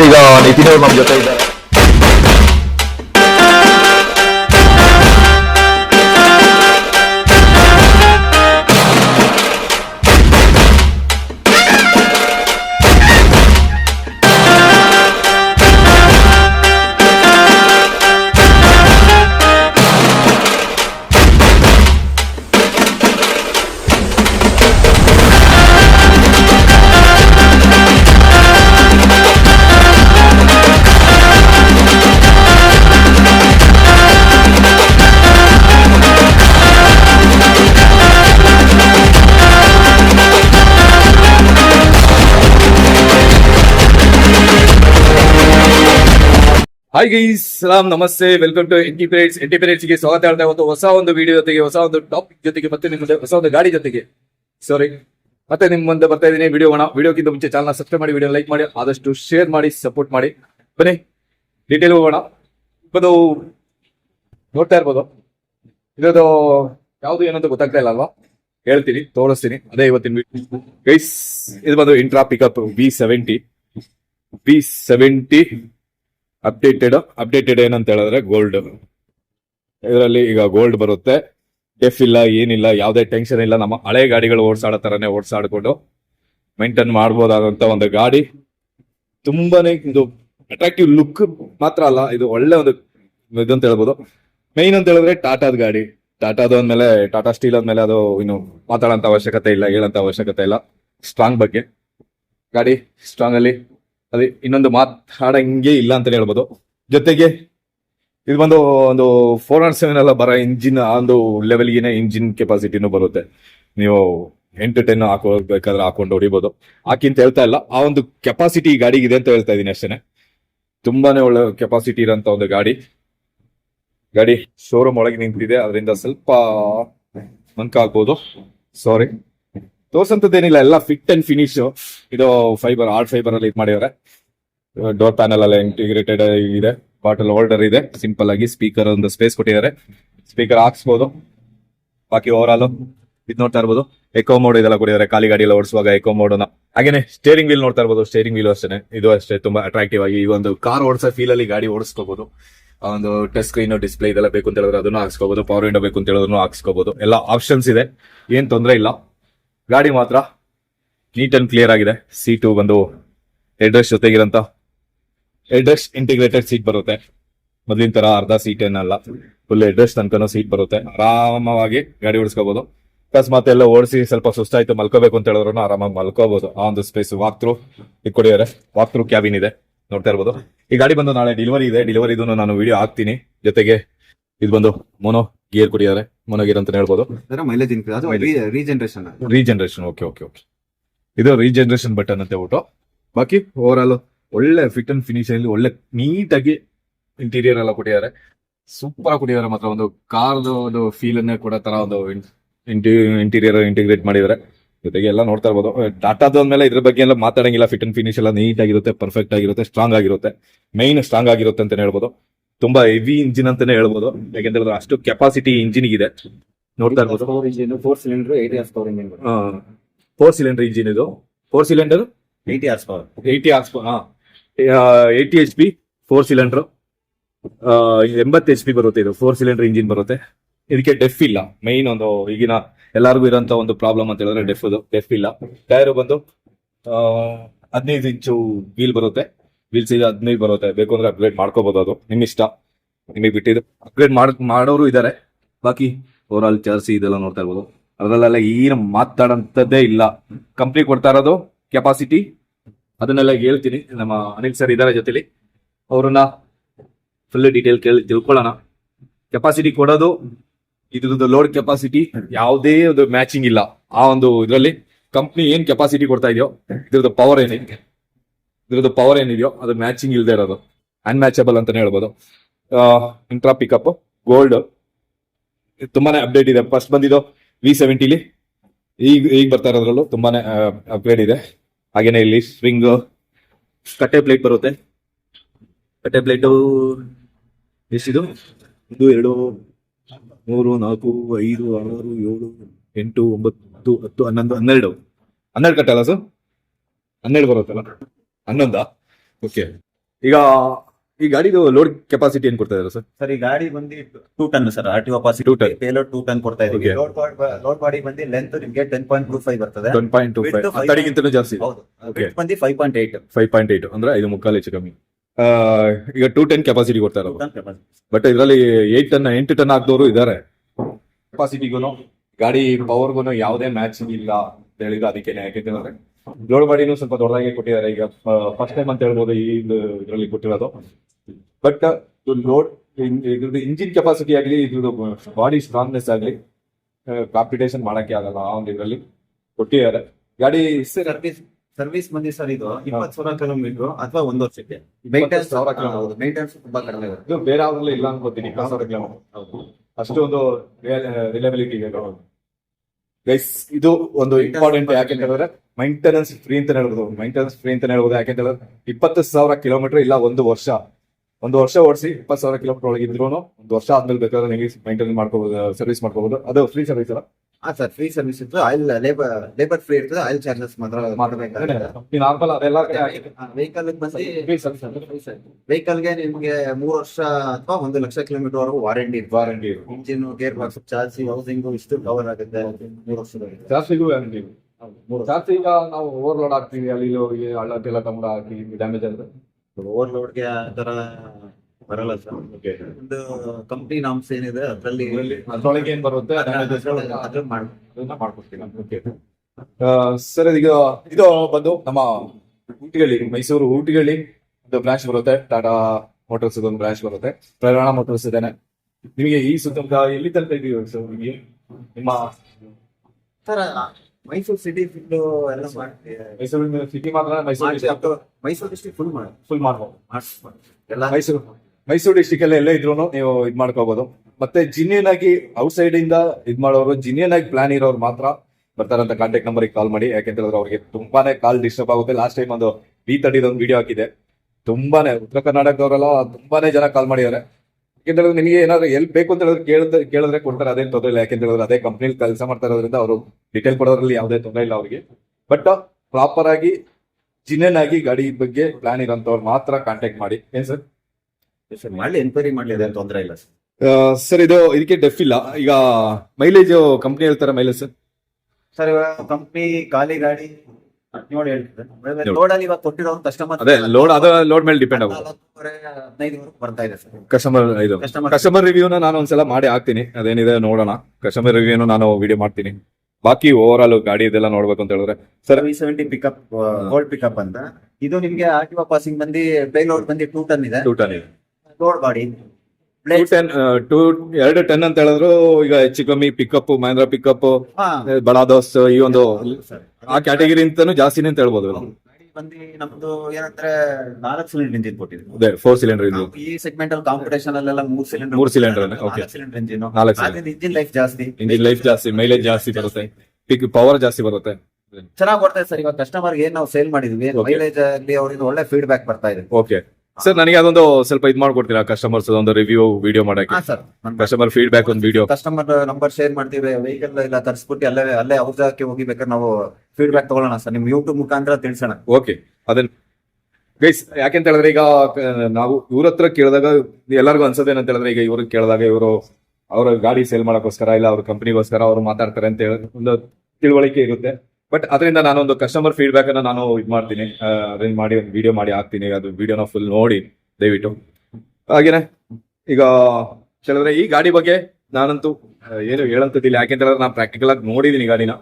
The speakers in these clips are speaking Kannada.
ಈಗ ನಿತಿನ್ ಅವ್ರು ನಮ್ಮ ಜೊತೆ ಇದ್ದಾರೆ ಹಾಯ್ ಗೈಸ್ ಸಲಾಂ ನಮಸ್ತೆ ವೆಲ್ಕಮ್ ಟು ಎಂಟಿಪೇರೆಟ್ಸ್ ಎಂಟಿಪೇರೆಟ್ಸ್ಗೆ ಸ್ವಾಗತ ಹೇಳ್ತಾ ಇವತ್ತು ಹೊಸ ಒಂದು ವಿಡಿಯೋ ಜೊತೆಗೆ, ಹೊಸ ಒಂದು ಟಾಪಿಕ್ ಜೊತೆಗೆ ಮತ್ತೆ ನಿಮ್ಮ ಹೊಸ ಒಂದು ಗಾಡಿ ಜೊತೆಗೆ. ಸಾರಿ ಮತ್ತೆ ನಿಮ್ ಮುಂದೆ ಬರ್ತಾ ಇದ್ದೀನಿ. ವಿಡಿಯೋ ವಿಡಿಯೋಕ್ಕಿಂತ ಮುಂಚೆ ಚಾನಲ್ ಸಬ್ಸ್ಕ್ರೈಬ್ ಮಾಡಿ ವಿಡಿಯೋ ಲೈಕ್ ಮಾಡಿ, ಆದಷ್ಟು ಶೇರ್ ಮಾಡಿ ಸಪೋರ್ಟ್ ಮಾಡಿ. ಬನ್ನಿ. ಡೀಟೇಲ್ ಹೋಗೋಣ. ಇವತ್ತು ನೋಡ್ತಾ ಇರ್ಬೋದು. ಇರೋದು ಯಾವುದು ಏನಂತ ಗೊತ್ತಾಗ್ತಾ ಇಲ್ಲ ಅಲ್ವಾ? ಹೇಳ್ತೀನಿ, ತೋರಿಸ್ತೀನಿ. ಅದೇ ಇವತ್ತಿನ ಗೈಸ್ ಇದು ಬಂದು Intra pickup B seventy B seventy updated updated ಏನಂತ ಹೇಳಿದ್ರೆ ಗೋಲ್ಡ್ ಇದರಲ್ಲಿ ಈಗ ಗೋಲ್ಡ್ ಬರುತ್ತೆ. ಡೆಫ್ ಇಲ್ಲ, ಏನಿಲ್ಲ, ಯಾವುದೇ ಟೆನ್ಷನ್ ಇಲ್ಲ. ನಮ್ಮ ಹಳೆ ಗಾಡಿಗಳು ಓಡಿಸಾಡೋ ತರನೇ ಓಡಿಸಾಡಿಕೊಂಡು ಮೇಂಟೈನ್ ಮಾಡ್ಬೋದಾದಂಥ ಒಂದು ಗಾಡಿ. ತುಂಬಾನೇ ಇದು ಅಟ್ರಾಕ್ಟಿವ್ ಲುಕ್ ಮಾತ್ರ ಅಲ್ಲ, ಇದು ಒಳ್ಳೆ ಒಂದು ಇದಂತ ಹೇಳ್ಬೋದು. ಮೈನ್ ಅಂತ ಹೇಳಿದ್ರೆ ಟಾಟಾದ ಗಾಡಿ. ಟಾಟಾದ ಅಂದ್ಮೇಲೆ ಟಾಟಾ ಸ್ಟೀಲ್ ಅಂದ್ಮೇಲೆ ಅದು ಇನ್ನು ಮಾತಾಡೋಂಥ ಅವಶ್ಯಕತೆ ಇಲ್ಲ, ಹೇಳೋಂಥ ಅವಶ್ಯಕತೆ ಇಲ್ಲ. ಸ್ಟ್ರಾಂಗ್ ಬಗ್ಗೆ. ಗಾಡಿ ಸ್ಟ್ರಾಂಗ್ ಅಲ್ಲಿ. ಅದೇ ಇನ್ನೊಂದು ಮಾತಾಡಂಗೆ ಇಲ್ಲ ಅಂತ ಹೇಳ್ಬೋದು. ಜೊತೆಗೆ ಇದು ಬಂದು ಒಂದು ಫೋರ್ ನಾಟ್ ಸೆವೆನ್ ಎಲ್ಲ ಬರೋ ಇಂಜಿನ್ ಆ ಒಂದು ಲೆವೆಲ್ಗೆ ಇಂಜಿನ್ ಕೆಪಾಸಿಟಿನೂ ಬರುತ್ತೆ. ನೀವು ಎಂಟು ಟೆನ್ ಹಾಕೋಬೇಕಾದ್ರೆ ಹಾಕೊಂಡು ಹೊಡಿಬೋದು. ಹಾಕಿ ಅಂತ ಹೇಳ್ತಾ ಇಲ್ಲ, ಆ ಒಂದು ಕೆಪಾಸಿಟಿ ಈ ಗಾಡಿಗಿದೆ ಅಂತ ಹೇಳ್ತಾ ಇದ್ದೀನಿ ಅಷ್ಟೇನೆ. ತುಂಬಾನೇ ಒಳ್ಳೆ ಕೆಪಾಸಿಟಿ ಇರೋಂತ ಒಂದು ಗಾಡಿ. ಗಾಡಿ ಶೋರೂಮ್ ಒಳಗೆ ನಿಂತಿದೆ, ಅದರಿಂದ ಸ್ವಲ್ಪ ಮಂಕ ಹಾಕ್ಬೋದು ಸಾರಿ ತೋರ್ಸಂತದ್ದೇನಿಲ್ಲ, ಎಲ್ಲ ಫಿಟ್ ಅಂಡ್ ಫಿನಿಶ್ ಇದು ಫೈಬರ್ ಆರ್ಟ್ ಫೈಬರ್ ಅಲ್ಲಿ ಇದು ಮಾಡಿದ್ದಾರೆ ಡೋರ್ ಪ್ಯಾನಲ್ ಎಲ್ಲ ಇಂಟಿಗ್ರೇಟೆಡ್ ಇದೆ ಬಾಟಲ್ ಹೋಲ್ಡರ್ ಇದೆ. ಸಿಂಪಲ್ ಆಗಿ ಸ್ಪೀಕರ್ ಒಂದು ಸ್ಪೇಸ್ ಕೊಟ್ಟಿದ್ದಾರೆ. ಸ್ಪೀಕರ್ ಹಾಕ್ಸ್ಬೋದು. ಬಾಕಿ ಓವರ್ ಆಲ್ ಇದು ನೋಡ್ತಾ ಇರ್ಬೋದು. ಎಕೋ ಮೋಡ್ ಇದೆಲ್ಲ ಕೊಟ್ಟಿದ್ದಾರೆ. ಖಾಲಿ ಗಾಡಿ ಎಲ್ಲ ಓಡಿಸುವಾಗ ಎಕೋ ಮೋಡ್ ಹಾಗೇನೆ ಸ್ಟೇರಿಂಗ್ ವೀಲ್ ನೋಡ್ತಾ ಇರ್ಬೋದು. ಸ್ಟೇರಿಂಗ್ ವೀಲ್ ಅಷ್ಟೇ ಇದು ಅಷ್ಟೇ ತುಂಬಾ ಅಟ್ರಾಕ್ಟಿವ್ ಆಗಿ ಈ ಒಂದು ಕಾರ್ ಓಡಿಸೋ ಫೀಲ್ ಅಲ್ಲಿ ಗಾಡಿ ಓಡಿಸ್ಕೋಬಹುದು ಒಂದು ಟಚ್ ಸ್ಕ್ರೀನ್ ಡಿಸ್ಪ್ಲೇ ಇದೆಲ್ಲ ಬೇಕು ಅಂತ ಹೇಳಿದ್ರೆ ಅದನ್ನು ಹಾಕ್ಸ್ಕೋಬಹುದು ಪವರ್ ವಿಂಡೋ ಬೇಕು ಅಂತ ಹೇಳಿದ್ರು ಹಾಕ್ಸ್ಕೋಬಹುದು ಎಲ್ಲ ಆಪ್ಷನ್ಸ್ ಇದೆ. ಏನ್ ತೊಂದರೆ ಇಲ್ಲ. ಗಾಡಿ ಮಾತ್ರ ನೀಟ್ ಅಂಡ್ ಕ್ಲಿಯರ್ ಆಗಿದೆ. ಸೀಟು ಬಂದು ಎಡ್ರೆಸ್ ಜೊತೆಗಿರಂತ ಎಡ್ರೆಸ್ ಇಂಟಿಗ್ರೇಟೆಡ್ ಸೀಟ್ ಬರುತ್ತೆ. ಮೊದಲಿನ ತರ ಅರ್ಧ ಸೀಟ್ ಏನಲ್ಲ. ಫುಲ್ ಎಡ್ರೆಸ್ ತನಕನೂ ಸೀಟ್ ಬರುತ್ತೆ. ಆರಾಮವಾಗಿ ಗಾಡಿ ಓಡಿಸ್ಕೋಬಹುದು ಅಕಸ್ಮಾತ್ ಎಲ್ಲ ಓಡಿಸಿ ಸ್ವಲ್ಪ ಸುಸ್ತಾಯ್ತು ಮಲ್ಕೋಬೇಕು ಅಂತ ಹೇಳಿದ್ರು ಆರಾಮಾಗಿ ಮಲ್ಕೋಬಹುದು ಆ ಒಂದು ಸ್ಪೇಸ್ ವಾಕ್ ಥ್ರೂ ಇಟ್ಕೊಡಿದ್ದಾರೆ ವಾಕ್ ಥ್ರೂ ಕ್ಯಾಬಿನ್ ಇದೆ. ನೋಡ್ತಾ ಇರ್ಬೋದು. ಈ ಗಾಡಿ ಬಂದು ನಾಳೆ ಡೆಲಿವರಿ ಇದೆ. ಡೆಲಿವರಿದು ನಾನು ವಿಡಿಯೋ ಹಾಕ್ತೀನಿ. ಜೊತೆಗೆ ಇದು ಬಂದು ಮೋನೋ ಗೇರ್ ಕೊಟ್ಟಿದ್ದಾರೆ ಮೋನೋ ಗೇರ್ ಅಂತ ಹೇಳ್ಬೋದು. ಮೈಲೇಜ್ ಇನ್ಕ್ರೀಸ್ ಅದು. Regeneration regeneration okay okay okay ಇದು ರೀಜನರೇಷನ್ ಬಟನ್ ಅಂತ ಹೇಳ್ಬಿಟ್ಟು. ಬಾಕಿ ಓವರ್ ಆಲ್ ಒಳ್ಳೆ ಫಿಟ್ ಅಂಡ್ ಫಿನಿಶ್ ಅಲ್ಲಿ ಒಳ್ಳೆ ನೀಟಾಗಿ ಇಂಟೀರಿಯರ್ ಎಲ್ಲ ಕೊಟ್ಟಿದ್ದಾರೆ ಸೂಪರ್ ಆಗಿ ಕೊಟ್ಟಿದ್ದಾರೆ ಮಾತ್ರ ಒಂದು ಕಾರ್ ಒಂದು ಫೀಲ್ ಅನ್ನೇ ಕೂಡ ತರ ಒಂದು ಇಂಟೀರಿಯರ್ ಇಂಟಿಗ್ರೇಟ್ ಮಾಡಿದ್ದಾರೆ ಜೊತೆಗೆ ಎಲ್ಲ ನೋಡ್ತಾ ಇರ್ಬೋದು. ಡಾಟಾದ್ ಮೇಲೆ ಇದ್ರ ಬಗ್ಗೆ ಎಲ್ಲ ಮಾತಾಡಂಗಿಲ್ಲ. ಫಿಟ್ ಅಂಡ್ ಫಿನಿಶ್ ಎಲ್ಲ ನೀಟ್ ಆಗಿರುತ್ತೆ ಪರ್ಫೆಕ್ಟ್ ಆಗಿರುತ್ತೆ ಸ್ಟ್ರಾಂಗ್ ಆಗಿರುತ್ತೆ. ಮೈನ್ ಸ್ಟ್ರಾಂಗ್ ಆಗಿರುತ್ತೆ ಅಂತ ಹೇಳ್ಬೋದು. ತುಂಬಾ ಹೆವಿ ಇಂಜಿನ್ ಅಂತಾನೆ ಹೇಳ್ಬೋದು. ಯಾಕೆಂದ್ರೆ ಅಷ್ಟು ಕೆಪಾಸಿಟಿ ಇಂಜಿನ್ ಇದೆ ನೋಡ್ತಾ ಇರ್ಬೋದು. Four engine four cylinder horsepower engine four cylinder engine ಇದು. Four cylinder eighty horsepower eighty horse eighty H P four cylinder ಎಂಬತ್ತು ಎಚ್ ಪಿ ಬರುತ್ತೆ ಇದು. ಫೋರ್ ಸಿಲಿಂಡರ್ ಇಂಜಿನ್ ಬರುತ್ತೆ. ಇದಕ್ಕೆ ಡೆಫ್ ಇಲ್ಲ. ಮೈನ್ ಒಂದು ಈಗಿನ ಎಲ್ಲರಿಗೂ ಇರೋಂತ ಒಂದು ಪ್ರಾಬ್ಲಮ್ ಅಂತ ಹೇಳಿದ್ರೆ ಡೆಫ್ ಡೆಫ್ ಇಲ್ಲ. ಟೈರ್ ಬಂದು ಹದಿನೈದು ಇಂಚು ವೀಲ್ ಬರುತ್ತೆ. ವೀಲ್ಸ್ ಇದೆ ಹದಿನೈದು ಬರುತ್ತೆ. ಬೇಕು ಅಂದ್ರೆ ಅಪ್ಗ್ರೇಡ್ ಮಾಡ್ಕೋಬಹುದು ಅದು. ನಿಮ್ ಇಷ್ಟ ನಿಮಗೆ ಬಿಟ್ಟಿದ್ದು. ಅಪ್ಗ್ರೇಡ್ ಮಾಡ್, ಮಾಡೋರು ಇದಾರೆ. ಬಾಕಿ ಓವರ್ ಆಲ್ ಚರ್ಸಿ ಇದೆಲ್ಲ ನೋಡ್ತಾ ಇರ್ಬೋದು. ಅದರಲ್ಲೆಲ್ಲ ಏನು ಮಾತಾಡಂತದ್ದೇ ಇಲ್ಲ. ಕಂಪ್ನಿ ಕೊಡ್ತಾ ಇರೋದು ಕೆಪಾಸಿಟಿ ಅದನ್ನೆಲ್ಲ ಹೇಳ್ತೀನಿ. ನಮ್ಮ ಅನಿಲ್ ಸರ್ ಇದಾರೆ ಜೊತೆಲಿ. ಅವ್ರನ್ನ ಫುಲ್ ಡೀಟೇಲ್ ಕೇಳಿ, ತಿಳ್ಕೊಳ್ಳೋಣ. ಕೆಪಾಸಿಟಿ ಕೊಡೋದು, ಇದ್ರದ್ದು ಲೋಡ್ ಕೆಪಾಸಿಟಿ ಯಾವುದೇ ಒಂದು ಮ್ಯಾಚಿಂಗ್ ಇಲ್ಲ. ಆ ಒಂದು ಇದರಲ್ಲಿ ಕಂಪ್ನಿ ಏನ್ ಕೆಪಾಸಿಟಿ ಕೊಡ್ತಾ ಇದೆಯೋ, ಇದ್ರದ್ದು ಪವರ್ ಏನಿದೆ. ಇದ್ರದ್ದು ಪವರ್ ಏನಿದೆಯೋ ಅದು ಮ್ಯಾಚಿಂಗ್ ಇಲ್ಲದೆ ಇರೋದು. ಅನ್ಮ್ಯಾಚಬಲ್ ಅಂತಾನೆ ಹೇಳ್ಬೋದು. ಇಂಟ್ರಾ ಪಿಕಪ್ ಗೋಲ್ಡ್ ತುಂಬಾನೇ ಅಪ್ಡೇಟ್ ಇದೆ. ಫಸ್ಟ್ ಬಂದಿದ್ದು ವಿ ಸೆವೆಂಟಿಲಿ ಈಗ ಈಗ ಬರ್ತಾ ಇರೋದ್ರಲ್ಲೂ ತುಂಬಾನೇ ಅಪ್ಗ್ರೇಡ್ ಇದೆ. ಹಾಗೇನೆ ಇಲ್ಲಿ ಸ್ವಿಂಗ್ ಕಟ್ಟೆ ಪ್ಲೇಟ್ ಬರುತ್ತೆ. ಕಟ್ಟೆ ಪ್ಲೇಟ್ ಎಷ್ಟಿದು? ಒಂದು, ಎರಡು, ಮೂರು, ನಾಲ್ಕು, ಐದು, ಆರು, ಏಳು, ಎಂಟು, ಒಂಬತ್ತು, ಹತ್ತು, ಹನ್ನೊಂದು, ಹನ್ನೆರಡು. ಹನ್ನೆರಡು ಕಟ್ಟಲ್ಲ ಸರ್? ಹನ್ನೆರಡು ಬರುತ್ತಲ್ಲ? ಹನ್ನೊಂದಾ? ಓಕೆ ಈಗ ಈ ಗಾಡಿದು ಲೋಡ್ ಕೆಪಾಸಿಟಿ ಏನ್ ಕೊಡ್ತಾ ಇದ್ದಾರೆ ಸರ್? ಸರ್ ಈ ಗಾಡಿ ಬಂದು two ton sir R T ಒಪಾಸಿ two ton payload two ton ಕೊಡ್ತಾ ಇದ್ದೀವಿ ಲೋಡ್ ಲೋಡ್ ಲೋಡ್ ಬಾಡಿ ಬಂದು ಲೆಂತ್ ನಿಮಗೆ ಟೆನ್ ಪಾಯಿಂಟ್ ಟೂ ಫೈವ್ ಬರ್ತದೆ. One point two five Width five- ತಡಿಗಿಂತಲೂ ಜಾಸ್ತಿ ಹೌದು. Okay. Width ಬಂದು five point eight five point eight ಅಂದ್ರೆ ಐದು ಮುಕ್ಕಾಲು ಹೆಚ್ಚು ಕಮ್ಮಿ. ಆ, ಈಗ ಟೂ ಟೆನ್ ಕೆಪಾಸಿಟಿ ಕೊಡ್ತಾ ಇರೋದು. ಬಟ್ ಇದರಲ್ಲಿ ಏಟ್ ಟನ್ ಎಂಟು ಟನ್ ಹಾಕ್ದವರು ಇದ್ದಾರೆ ಕೆಪಾಸಿಟಿಗೂ ಗಾಡಿ ಪವರ್ಗೂ ಯಾವುದೇ ಮ್ಯಾಚಿಂಗ್ ಇಲ್ಲ ಅಂತ ಹೇಳಿದ್ರೆ ಅದಕ್ಕೆ ಯಾಕೆಂತಂದ್ರೆ ಲೋಡ್ ಮಾಡಿನೂ ಸ್ವಲ್ಪ ದೊಡ್ಡದಾಗಿ ಕೊಟ್ಟಿದ್ದಾರೆ. ಈಗ ಫಸ್ಟ್ ಟೈಮ್ ಅಂತ ಹೇಳ್ಬೋದು ಈ ಇದರಲ್ಲಿ ಕೊಟ್ಟಿರೋದು. ಬಟ್ ಲೋಡ್ ಇದ್ರದ್ದು ಇಂಜಿನ್ ಕೆಪಾಸಿಟಿ ಆಗಲಿ ಇದ್ರದ್ದು ಬಾಡಿ ಸ್ಟ್ರಾಂಗ್ನೆಸ್ ಆಗಲಿ ಕಾಂಪಿಟೇಷನ್ ಮಾಡಕ್ಕೆ ಆಗಲ್ಲ ಆ ಒಂದು ಇದರಲ್ಲಿ ಕೊಟ್ಟಿದ್ದಾರೆ. ಗಾಡಿ ಸರ್ವಿಸ್ ಸರ್ವಿಸ್ ಮಂದಿ ಸರ್ ಇದು ಇಪ್ಪತ್ತು ಸಾವಿರ ಕಿಲೋಮೀಟರ್ ಅಥವಾ ಒಂದು ವರ್ಷಕ್ಕೆ. ಮೈಂಟೆನ್ಸ್ ಸಾವಿರ ಕಿಲೋಮೀಟರ್ ಮೇಂಟೆನ್ಸ್ ತುಂಬಾ ಕಡಿಮೆ ಇದು ಬೇರೆ ಯಾವ್ದ್ರಲ್ಲಿ ಇಲ್ಲ ಅನ್ಕೋತೀನಿ ಅಷ್ಟೊಂದು ರಿಲಯಬಿಲಿಟಿ ಇದೆ. ಗೈಸ್ ಇದು ಒಂದು ಇಂಪಾರ್ಟೆಂಟ್ ಯಾಕೆಂತ ಹೇಳಿದ್ರೆ ಮೈಂಟೆನೆನ್ಸ್ ಫ್ರೀ ಅಂತ ಹೇಳ್ಬೋದು. ಮೈಂಟೆನೆನ್ಸ್ ಫ್ರೀ ಅಂತ ಹೇಳ್ಬೋದು ಯಾಕೆಂತ ಹೇಳಿದ್ರೆ ಇಪ್ಪತ್ತು ಸಾವಿರ ಕಿಲೋಮೀಟರ್ ಇಲ್ಲ ಒಂದು ವರ್ಷ. ಒಂದು ವರ್ಷ ಓಡಿಸಿ ಇಪ್ಪತ್ತು ಸಾವಿರ ಕಿಲೋಮೀಟರ್ ಒಳಗೆ ಇದ್ರೂ ಒಂದು ವರ್ಷ ಆದ್ಮೇಲೆ ಬೇಕಾದ್ರೆ ನೀವು ಮೈಂಟೆನೆನ್ಸ್ ಮಾಡ್ಕೋಬಹುದು ಸರ್ವಿಸ್ ಮಾಡ್ಕೋಬಹುದು ಅದು ಫ್ರೀ ಸರ್ವಿಸ್ ಅಲ್ಲ. ಹಾ ಸರ್ ಫ್ರೀ ಸರ್ವಿಸ್ ಇತ್ತು. ಆಯಿಲ್ ಲೇಬರ್ ಲೇಬರ್ ಫ್ರೀ ಇರ್ತದೆ ಆಯಿಲ್ ಚಾರ್ಜಸ್ ಮಾತ್ರ ನಾರ್ಮಲ್ ಅದೆಲ್ಲ ವೆಹಿಕಲ್ ವೆಹಿಕಲ್ಗೆ ನಿಮ್ಗೆ ಮೂರು ವರ್ಷ ಅಥವಾ ಒಂದು ಲಕ್ಷ ಕಿಲೋಮೀಟರ್ ವರೆಗೂ warranty warranty engine gear box ಚಾರ್ಜಿ ಹೌಸಿಂಗ್ ಇಷ್ಟು ಕವರ್ ಆಗುತ್ತೆ. ಮೂರು ವರ್ಷದ ವಾರಂಟಿ ಮೂರು ಜಾಸ್ತಿ ಈಗ ನಾವು ಓವರ್ಲೋಡ್ ಆಗ್ತೀವಿ ಅಲ್ಲಿ ಹೋಗಿ ಹೋಗಿ ಹಳ್ಳಕ್ಕೆಲ್ಲ ತಮ್ಮ ಹಾಕಿ ಡ್ಯಾಮೇಜ್ ಆದ್ರೆ ಓವರ್ಲೋಡ್ಗೆ ಆ ತರ ಬರಲ್ಲ ಸರ್. ಒಂದು ಕಂಪ್ನಿ ನಾಮ್ಸ್ ಏನಿದೆ ಅದರಲ್ಲಿ ಅದ್ರೊಳಗೆ ಏನ್ ಬರುತ್ತೆ? ಅದನ್ನ ಮಾಡ್ಕೊಡ್ತೀನಿ ಸರ್ ಈಗ ಇದು ಬಂದು ನಮ್ಮ ಊಟಿಗಳಿ ಮೈಸೂರು ಊಟಿಗಳಿ ಒಂದು ಬ್ರಾಂಚ್ ಬರುತ್ತೆ. ಟಾಟಾ ಮೋಟರ್ಸ್ ಒಂದು ಬ್ರಾಂಚ್ ಬರುತ್ತೆ. ಪ್ರಯಾಣ ಮೋಟರ್ಸ್ ಇದೇನೆ. ನಿಮಗೆ ಈ ಸುತ್ತಮುತ್ತ ಎಲ್ಲಿ ತನಕ ಇದೀವಿ ಸರ್ ನಿಮಗೆ? ನಿಮ್ಮ ಸರ್ ಮೈಸೂರು ಸಿಟಿ ಫುಲ್ ಎಲ್ಲ ಮೈಸೂರಿನ ಸಿಟಿ ಮಾತ್ರ ಮೈಸೂರು ಮೈಸೂರು ಡಿಸ್ಟ್ರಿಕ್ಟ್ ಫುಲ್ ಮಾಡಿ ಫುಲ್ ಮಾಡ್ಬೋದು. ಎಲ್ಲ ಮೈಸೂರು ಮೈಸೂರು ಡಿಸ್ಟಿಕ್ ಅಲ್ಲಿ ಎಲ್ಲೇ ಇದ್ರು ನೀವು ಇದ್ ಮಾಡ್ಕೋಬಹುದು ಮತ್ತೆ ಜಿನ್ಯನ್ ಆಗಿ ಔಟ್ ಸೈಡ್ ಇಂದ ಇದ್ ಮಾಡೋರು ಜಿನ್ಯನ್ ಆಗಿ ಪ್ಲಾನ್ ಇರೋರು ಮಾತ್ರ ಬರ್ತಾರಂತ ಕಾಂಟ್ಯಾಕ್ಟ್ ನಂಬರ್ ಕಾಲ್ ಮಾಡಿ. ಯಾಕೆಂದ್ರೆ ಹೇಳಿದ್ರೆ ಅವ್ರಿಗೆ ತುಂಬಾನೇ ಕಾಲ್ ಡಿಸ್ಟರ್ಬ್ ಆಗುತ್ತೆ. ಲಾಸ್ಟ್ ಟೈಮ್ ಒಂದು ಬಿ ತರ್ಟಿದ ಒಂದು ವಿಡಿಯೋ ಹಾಕಿದೆ ತುಂಬಾನೇ ಉತ್ತರ ಕರ್ನಾಟಕದವರೆಲ್ಲ ತುಂಬಾನೇ ಜನ ಕಾಲ್ ಮಾಡಿದ್ದಾರೆ. ಯಾಕೆಂದ್ರೆ ನಿಮಗೆ ಏನಾದ್ರು ಎಲ್ ಬೇಕು ಅಂತ ಹೇಳಿದ್ರೆ ಕೇಳಿದ್ರೆ ಕೇಳಿದ್ರೆ ಕೊಡ್ತಾರೆ. ಅದೇನು ತೊಂದರೆ ಇಲ್ಲ. ಯಾಕೆಂತ ಹೇಳಿದ್ರೆ ಅದೇ ಕಂಪ್ನಿಲಿ ಕೆಲಸ ಮಾಡ್ತಾ ಇರೋದ್ರಿಂದ ಅವರು ಡೀಟೇಲ್ ಕೊಡೋದ್ರಲ್ಲಿ ಯಾವುದೇ ತೊಂದರೆ ಇಲ್ಲ ಅವರಿಗೆ. ಬಟ್ ಪ್ರಾಪರ್ ಆಗಿ ಜಿನಿಯನ್ ಆಗಿ ಗಾಡಿ ಬಗ್ಗೆ ಪ್ಲಾನ್ ಇರೋಂಥವ್ರು ಮಾತ್ರ ಕಾಂಟ್ಯಾಕ್ಟ್ ಮಾಡಿ. ಏನ್ ಸರ್? ಸರ್ ಮಾಡ್ಲಿ ಎನ್ಕ್ವೈರಿ ಮಾಡ್ಲಿ ಅದೇನು ತೊಂದರೆ ಇಲ್ಲ ಸರ್ ಸರ್ ಇದು ಇದಕ್ಕೆ ಡೆಫ್ ಇಲ್ಲ. ಈಗ ಮೈಲೇಜ್ ಕಂಪ್ನಿ ಹೇಳ್ತಾರೆ ಮೈಲೇಜ್ ಸರ್ ಸರ್ ಇವಾಗ ಕಂಪ್ನಿ ಖಾಲಿ ಗಾಡಿ ನೋಡಿ ಹೇಳ್ತದೆ. ಲೋಡ್ ಅಲ್ಲಿ ಇವಾಗ ಕೊಟ್ಟಿರೋ ಕಸ್ಟಮರ್ ಅದೇ ಲೋಡ್ ಅದ ಲೋಡ್ ಮೇಲೆ ಡಿಪೆಂಡ್ ಆಗುತ್ತೆ ಹದಿನೈದುವರೆಗೂ ಬರ್ತಾ ಇದೆ ಸರ್ ಕಸ್ಟಮರ್ ಇದು ಕಸ್ಟಮರ್ ರಿವ್ಯೂನ ನಾನು ಒಂದ್ಸಲ ಮಾಡಿ ಹಾಕ್ತೀನಿ. ಅದೇನಿದೆ ನೋಡೋಣ. ಕಸ್ಟಮರ್ ರಿವ್ಯೂನು ನಾನು ವಿಡಿಯೋ ಮಾಡ್ತೀನಿ. ಬಾಕಿ ಓವರ್ ಆಲ್ ಗಾಡಿ ಇದೆಲ್ಲ ನೋಡ್ಬೇಕು ಅಂತ ಹೇಳಿದ್ರೆ. Sir V seventy pickup gold pickup ಅಂತ. ಇದು ನಿಮ್ಗೆ ಆರ್ಟಿಒ ಪಾಸಿಂಗ್ ಬಂದು ಪೇ ಲೋಡ್ ಬಂದು ಟೂ ಟನ್ ಇದೆ. ಟೂ ಟನ್ ಇದೆ. Load body two ten two ಎರಡು ಟೆನ್ ಅಂತ ಹೇಳಿದ್ರು ಈಗ ಹೆಚ್ಚು ಕಮ್ಮಿ ಪಿಕಪ್ ಮಹೇಂದ್ರ ಪಿಕಪ್ ಬಡಾ ದೋಸ್ ಈ ಒಂದು ಆ ಕ್ಯಾಟಗರಿ ಅಂತಾನು ಜಾಸ್ತಿನೇ ಅಂತ ಹೇಳ್ಬೋದು ಬಂದು ನಮ್ದು ಏನಂದ್ರೆ ನಾಲ್ಕು ಸಿಲಿಂಡರ್ ಇಂಜಿನ್ ಕೊಟ್ಟಿದೆ ಫೋರ್ ಸಿಲಿಂಡರ್ ಇದು ಈ ಸೆಗ್ಮೆಂಟ್ ಅಲ್ಲಿ ಕಾಂಪಿಟೇಷನ್ ಅಲ್ಲೆಲ್ಲ ಮೂರ್ ಸಿಲಿಂಡರ್ ಮೂರ್ ಸಿಲಿಂಡರ್ okay. ಸಿಲಿಂಡರ್ ಇಂಜಿನ್ ನಾಲ್ಕು ಇಂಜಿನ್ ಲೈಫ್ ಜಾಸ್ತಿ. ಇಂಜಿನ್ ಲೈಫ್ ಜಾಸ್ತಿ ಮೈಲೇಜ್ ಜಾಸ್ತಿ ಬರುತ್ತೆ. ಪಿಕ್ ಪವರ್ ಜಾಸ್ತಿ ಬರುತ್ತೆ. ಚೆನ್ನಾಗಿ ಬರ್ತಾ ಇದೆ ಸರ್. ಇವಾಗ ಕಸ್ಟಮರ್ ಏನ್ ನಾವು ಸೇಲ್ ಮಾಡಿದ್ವಿ. ಮೈಲೇಜ್ ಅಲ್ಲಿ ಅವರಿಂದ ಒಳ್ಳೆ ಫೀಡ್ಬ್ಯಾಕ್ ಬರ್ತಾ ಇದೆ. ಓಕೆ ಸರ್ ನನಗೆ ಅದೊಂದು ಸ್ವಲ್ಪ ಇದು ಮಾಡ್ಕೊಡ್ತೀರಾ? ಕಸ್ಟಮರ್ಸ್ ಒಂದು ರಿವ್ಯೂ ವಿಡಿಯೋ ಮಾಡಕ್ಕೆ? ಹಾ ಸರ್ ಕಸ್ಟಮರ್ ಫೀಡ್ಬ್ಯಾಕ್ ಒಂದು ವಿಡಿಯೋ ಕಸ್ಟಮರ್ ನಂಬರ್ ಶೇರ್ ಮಾಡ್ತೀವಿ ವೆಹಿಕಲ್ ಎಲ್ಲ ತರಿಸ್ಬಿಟ್ಟು ಅಲ್ಲೇ ಅಲ್ಲೇ ಅವ್ರ ಜಾಗಕ್ಕೆ ಹೋಗಿ ಬೇಕಾದ್ರೆ ನಾವು ಫೀಡ್ಬ್ಯಾಕ್ ತಗೊಳ್ಳೋಣ ಸರ್ ನಿಮ್ ಯೂಟ್ಯೂಬ್ ಮುಖಾಂತರ ತಿಳಿಸೋಣ. ಓಕೆ ಅದನ್ನ ಗೈಸ್ ಯಾಕೆಂತ ಹೇಳಿದ್ರೆ ಈಗ ಕ- ನಾವು ಇವ್ರ ಹತ್ರ ಕೇಳಿದಾಗ ಎಲ್ಲರಿಗೂ ಅನ್ಸೋದೇನಂತ ಹೇಳಿದ್ರೆ ಈಗ ಇವ್ರಿಗೆ ಕೇಳಿದಾಗ ಇವರು ಅವ್ರ ಗಾಡಿ ಸೇಲ್ ಮಾಡಕ್ಕೋಸ್ಕರ ಇಲ್ಲ ಅವ್ರ ಕಂಪನಿಗೋಸ್ಕರ ಅವ್ರು ಮಾತಾಡ್ತಾರೆ ಅಂತ ಹೇಳಿ ಒಂದು ತಿಳುವಳಿಕೆ ಇರುತ್ತೆ. ಬಟ್ ಅದರಿಂದ ನಾನೊಂದು ಕಸ್ಟಮರ್ ಫೀಡ್ಬ್ಯಾಕ್ ಅನ್ನ ನಾನು ಇದು ಮಾಡ್ತೀನಿ. ಅರೇಂಜ್ ಮಾಡಿ ಒಂದು ವಿಡಿಯೋ ಮಾಡಿ ಹಾಕ್ತೀನಿ. ಅದು ವಿಡಿಯೋನ ಫುಲ್ ನೋಡಿ ದಯವಿಟ್ಟು. ಹಾಗೇನೆ ಈಗ ಹೇಳಿದ್ರೆ ಈ ಗಾಡಿ ಬಗ್ಗೆ ನಾನಂತೂ ಏನು ಹೇಳಂತದಿಲ್ಲ ಯಾಕೆಂತ ಹೇಳಿದ್ರೆ ನಾನು ಪ್ರಾಕ್ಟಿಕಲ್ ಆಗಿ ನೋಡಿದೀನಿ ಗಾಡಿನ.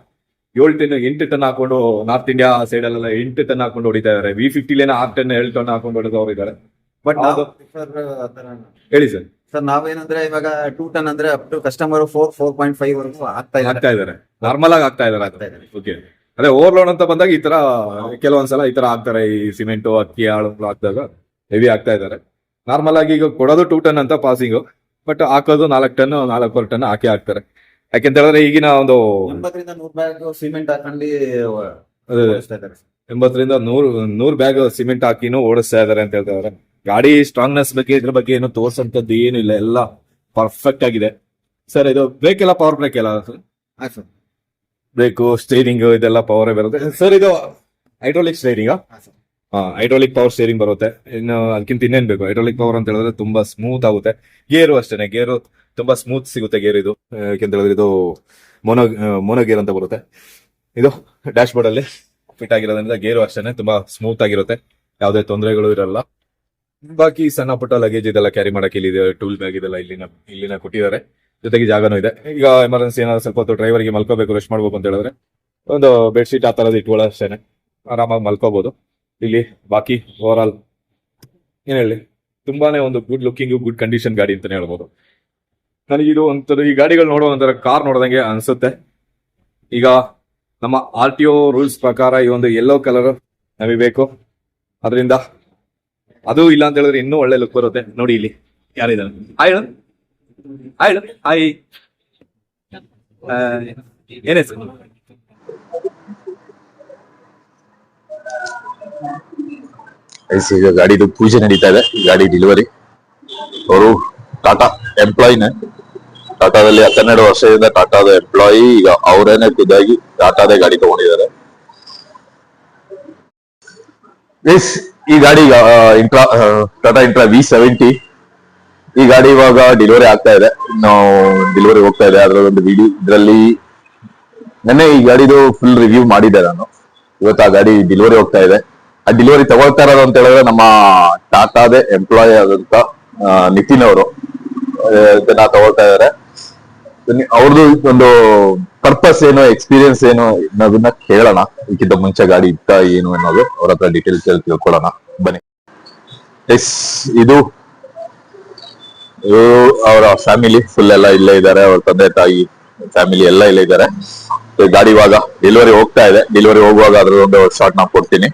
ಏಳು ಟನ್ ಎಂಟು ಟನ್ ಹಾಕೊಂಡು ನಾರ್ತ್ ಇಂಡಿಯಾ ಸೈಡ್ ಅಲ್ಲೆಲ್ಲ ಎಂಟು ಟನ್ ಹಾಕೊಂಡು ಹೊಡಿತಾ ಇದಾರೆ. ವಿ ಫಿಫ್ಟಿಲೇನ ಆರು ಟನ್ ಏಳು ಟನ್ ಹಾಕೊಂಡು ಹೊಡೆದವ್ರು ಇದ್ದಾರೆ ಬಟ್ ಹೇಳಿ ಸರ್ ಸರ್ ನಾವೇನಂದ್ರೆ ಇವಾಗ ಟೂ ಟನ್ ಅಂದ್ರೆ up to customer four four point five ವರೆಗೂ ಆಗ್ತಾ ಆಗ್ತಾ ಇದಾರೆ ನಾರ್ಮಲ್ ಆಗಿ ಆಗ್ತಾ ಇದಾರೆ. ಓಕೆ ಅದೇ ಓವರ್ ಲೋನ್ ಅಂತ ಬಂದಾಗ ಈ ತರ ಕೆಲವೊಂದ್ಸಲ ಈ ತರ ಆಗ್ತಾರೆ. ಈ ಸಿಮೆಂಟು ಅಕ್ಕಿ ಆಳು ಹಾಕಿದಾಗ ಹೆವಿ ಆಗ್ತಾ ಇದ್ದಾರೆ. ನಾರ್ಮಲ್ ಆಗಿ ಈಗ ಕೊಡೋದು ಟೂ ಟನ್ ಅಂತ ಪಾಸಿಂಗ್ ಬಟ್ ಹಾಕೋದು ನಾಲ್ಕು ಟನ್ ನಾಲ್ಕೂವರೆ ಟನ್ ಹಾಕಿ ಹಾಕ್ತಾರೆ. ಯಾಕೆಂತ ಹೇಳಿದ್ರೆ ಈಗಿನ ಒಂದು ಎಂಬತ್ತರಿಂದ ನೂರ್ ಬ್ಯಾಗ್ ಸಿಮೆಂಟ್ ಹಾಕೊಂಡು ಎಂಬತ್ತರಿಂದ ನೂರು ನೂರ್ ಬ್ಯಾಗ್ ಸಿಮೆಂಟ್ ಹಾಕಿನೂ ಓಡಿಸ್ತಾ ಇದಾರೆ ಅಂತ ಹೇಳ್ತಾರೆ ಗಾಡಿ ಸ್ಟ್ರಾಂಗ್ನೆಸ್ ಬಗ್ಗೆ ಇದ್ರ ಬಗ್ಗೆ ಏನು ತೋರ್ಸಂತದ್ದು ಏನು ಇಲ್ಲ. ಎಲ್ಲ ಪರ್ಫೆಕ್ಟ್ ಆಗಿದೆ. ಸರ್ ಇದು ಬ್ರೇಕ್ ಎಲ್ಲ ಪವರ್ ಬ್ರೇಕ್ ಎಲ್ಲ? ಸರ್ ಬ್ರೇಕು ಸ್ಟೇರಿಂಗ್ ಇದೆಲ್ಲ ಪವರ್ ಬರುತ್ತೆ. ಸರ್ ಇದು hydraulic steering hydraulic power steering ಬರುತ್ತೆ. ಇನ್ನು ಅದಕ್ಕಿಂತ ಇನ್ನೇನ್ ಬೇಕು ಹೈಡ್ರೋಲಿಕ್ ಪವರ್ ಅಂತ ಹೇಳಿದ್ರೆ ತುಂಬಾ ಸ್ಮೂತ್ ಆಗುತ್ತೆ. ಗೇರು ಅಷ್ಟೇನೆ. ಗೇರು ತುಂಬಾ ಸ್ಮೂತ್ ಸಿಗುತ್ತೆ ಗೇರ್ ಇದು. ಯಾಕೆಂತ ಹೇಳಿದ್ರೆ ಇದು ಮೋನೋ ಮೋನೋ ಗೇರ್ ಅಂತ ಬರುತ್ತೆ. ಇದು ಡ್ಯಾಶ್ ಬೋರ್ಡ್ ಅಲ್ಲಿ ಫಿಟ್ ಆಗಿರೋದ್ರಿಂದ ಗೇರು ಅಷ್ಟೇನೆ ತುಂಬಾ ಸ್ಮೂತ್ ಆಗಿರುತ್ತೆ. ಯಾವುದೇ ತೊಂದರೆಗಳು ಇರಲ್ಲ. ಬಾಕಿ ಸಣ್ಣ ಪುಟ್ಟ ಲಗೇಜ್ ಇದೆಲ್ಲ ಕ್ಯಾರಿ ಮಾಡಕ್ಕೆ ಇಲ್ಲಿ ಟೂಲ್ ಬ್ಯಾಗ್ ಇದೆಲ್ಲ ಇಲ್ಲಿನ ಇಲ್ಲಿನ ಕೊಟ್ಟಿದ್ದಾರೆ. ಜೊತೆಗೆ ಜಾಗನೂ ಇದೆ. ಈಗ ಎಮರ್ಜೆನ್ಸಿ ಏನಾದ್ರು ಸ್ವಲ್ಪ ಹೊತ್ತು ಡ್ರೈವರ್ಗೆ ಮಲ್ಕೋಬೇಕು ರೆಸ್ಟ್ ಮಾಡ್ಬೇಕು ಅಂತ ಹೇಳಿದ್ರೆ ಒಂದು ಬೆಡ್ಶೀಟ್ ಆ ಥರದ್ದು ಇಟ್ಕೊಳ್ಳೋ ಅಷ್ಟೇನೆ. ಆರಾಮಾಗಿ ಮಲ್ಕೋಬಹುದು ಇಲ್ಲಿ ಬಾಕಿ ಓವರ್ ಆಲ್ ಏನ್ ಹೇಳಿ? ತುಂಬಾನೇ ಒಂದು ಗುಡ್ ಲುಕಿಂಗ್ ಗುಡ್ ಕಂಡೀಷನ್ ಗಾಡಿ ಅಂತಾನೆ ಹೇಳ್ಬೋದು. ನನಗೆ ಇದು ಒಂಥರ ಈ ಗಾಡಿಗಳು ನೋಡೋ ಒಂಥರ ಕಾರ್ ನೋಡ್ದಂಗೆ ಅನ್ಸುತ್ತೆ. ಈಗ ನಮ್ಮ ಆರ್ ಟಿ ಒ ರೂಲ್ಸ್ ಪ್ರಕಾರ ಈ ಒಂದು ಯೆಲ್ಲೋ ಕಲರ್ ನಮಗೆ ಬೇಕು ಅದರಿಂದ ಅದು ಇಲ್ಲ ಅಂತ ಹೇಳಿದ್ರೆ ಇನ್ನೂ ಒಳ್ಳೆ ಲುಕ್ ಬರುತ್ತೆ. ನೋಡಿ ಇಲ್ಲಿ, ಯಾರಿದ್ದಾರೆ? ಹೇಳು ಹೇಳು ಹಾಯ್ ಏನೇ ಈಗ ಗಾಡಿದು ಪೂಜೆ ನಡೀತಾ ಇದೆ. ಗಾಡಿ ಡೆಲಿವರಿ ಅವರು ಟಾಟಾ ಎಂಪ್ಲಾಯಿನೇ ಟಾಟಾದಲ್ಲಿ ಹತ್ತೆರಡು ವರ್ಷದಿಂದ ಟಾಟಾದ ಎಂಪ್ಲಾಯಿ ಈಗ ಅವರೇನೆ ಖುದ್ದಾಗಿ ಟಾಟಾದೇ ಗಾಡಿ ತಗೊಂಡಿದ್ದಾರೆ. ಈ ಗಾಡಿ Intra Tata Intra V seventy ಈ ಗಾಡಿ ಇವಾಗ ಡೆಲಿವರಿ ಆಗ್ತಾ ಇದೆ. ನಾವು ಡೆಲಿವರಿ ಹೋಗ್ತಾ ಇದೆ. ಅದರ ಒಂದು ವಿಡಿಯೋ ಇದರಲ್ಲಿ ನೆನ್ನೆ ಈ ಗಾಡಿದು ಫುಲ್ ರಿವ್ಯೂ ಮಾಡಿದ್ದೆ ನಾನು. ಇವತ್ತು ಆ ಗಾಡಿ ಡೆಲಿವರಿ ಹೋಗ್ತಾ ಇದೆ. ಆ ಡೆಲಿವರಿ ತಗೊಳ್ತಾ ಇರೋದು ಅಂತ ಹೇಳಿದ್ರೆ ನಮ್ಮ ಟಾಟಾದೇ ಎಂಪ್ಲಾಯ್ ಆದಂತ ನಿತಿನ್ ಅವರು ಇದನ್ನ ತಗೊಳ್ತಾ ಬನ್ನಿ, ಅವ್ರದ್ದು ಒಂದು ಪರ್ಪಸ್ ಏನು ಎಕ್ಸ್ಪೀರಿಯನ್ಸ್ ಏನು ಅನ್ನೋದನ್ನ ಕೇಳೋಣ. ಇದಕ್ಕಿಂತ ಮುಂಚೆ ಗಾಡಿ ಇತ್ತ ಏನು ಅನ್ನೋದು ಅವ್ರ ಹತ್ರ ಡೀಟೇಲ್ಸ್ ತಿಳ್ಕೊಳ್ಳೋಣ. ಬನ್ನಿ. ಎಸ್ ಇದು ಇವ್ರು ಅವರ ಫ್ಯಾಮಿಲಿ ಫುಲ್ ಎಲ್ಲ ಇಲ್ಲೇ ಇದ್ದಾರೆ ಅವ್ರ ತಂದೆ ತಾಯಿ ಫ್ಯಾಮಿಲಿ ಎಲ್ಲ ಇಲ್ಲೇ ಇದ್ದಾರೆ ಗಾಡಿ ಇವಾಗ ಡೆಲಿವರಿ ಹೋಗ್ತಾ ಇದೆ. ಡೆಲಿವರಿ ಹೋಗುವಾಗ ಅದ್ರ ಒಂದು ಶಾರ್ಟ್ ನಾ ಕೊಡ್ತೀನಿ.